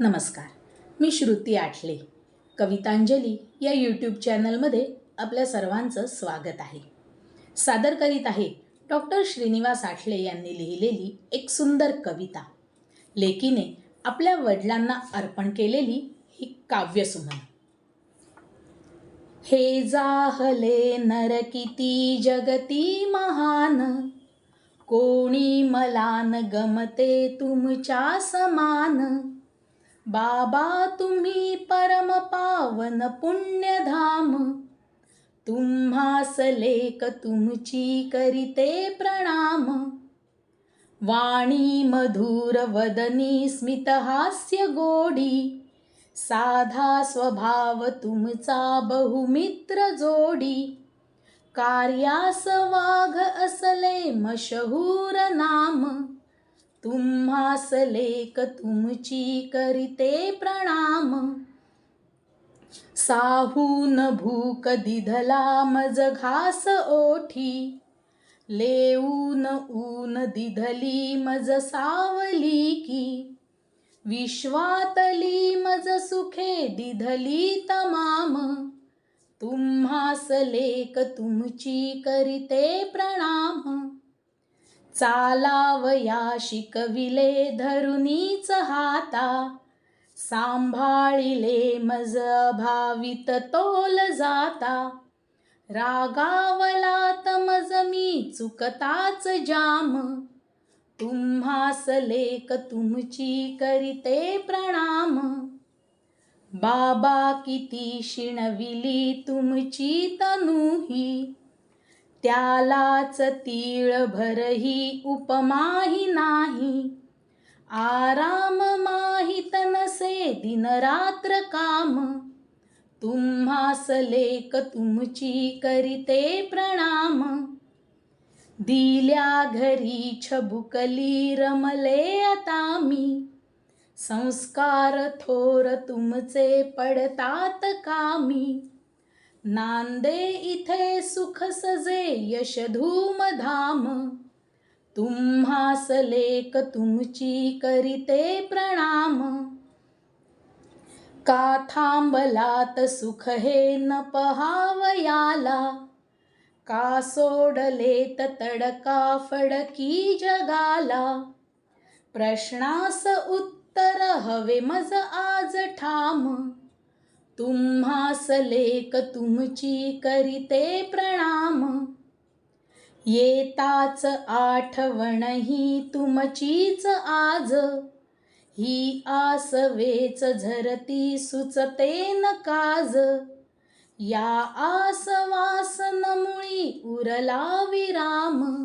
नमस्कार. मी श्रुती आठले. कवितांजली या यूट्यूब चॅनलमध्ये आपल्या सर्वांचं स्वागत आहे. सादर करीत आहे डॉक्टर श्रीनिवास आठले यांनी लिहिलेली एक सुंदर कविता. लेकीने आपल्या वडिलांना अर्पण केलेली ही काव्यसुमन हे जाहले नर किती जगती महान. कोणी मलान गमते तुमच्या समान. बाबा तुम्ही परम पावन पुण्यधाम. तुम्हा सलेक तुमची करीते प्रणाम. वाणी मधुर वदनी स्मितहास्य गोडी. साधा स्वभाव तुमचा बहुमित्र जोडी. कार्यास वाघ असले मशहूर नाम. तुम्हास लेख तुमची करीते प्रणाम. साहून भूक दिधला मज घास ओठी. लेऊन ऊन दिधली मज सावली की. विश्वातली मज सुखे दिधली तमाम. तुम्हास लेख तुमची करीते प्रणाम. चालावया शिकविले धरुनीच हाता. सांभाळिले मज भावित तोल जाता. रागावला तमज मी चुकताच जाम. तुम्हास लेक तुमची करीते प्रणाम. बाबा किती शिणविली तुमची तनुही. त्यालाच तीळ भरही उपमाही नाही. आराम माहीत नसे दिनरात्र काम. तुम्हास लेक तुमची करीते प्रणाम. दिल्या घरी छबुकली रमले आता मी. संस्कार थोर तुमचे पडतात कामी. नांदे इथे सुख सजे यश धूमधाम तुम्हास सलेक तुमची करीते प्रणाम. का थांबलात सुख हे न पहावयाला. का सोडलेत तडका फडकी जगाला. प्रश्नास उत्तर हवे मज आज ठाम. तुम्हास सलेक तुमची करीते प्रणाम. येताच आठवण ही तुमचीच आज. ही आसवेच झरती सुचते न काज या आसवासनमुळी उरला विराम.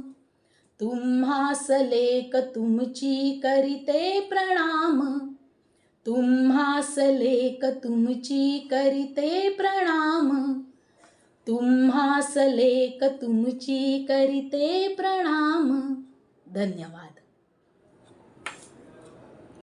तुम्हास सलेक तुमची करीते प्रणाम. तुम्हास लेख तुमची करीते प्रणाम. तुम्हास लेख तुमची करीते प्रणाम. धन्यवाद.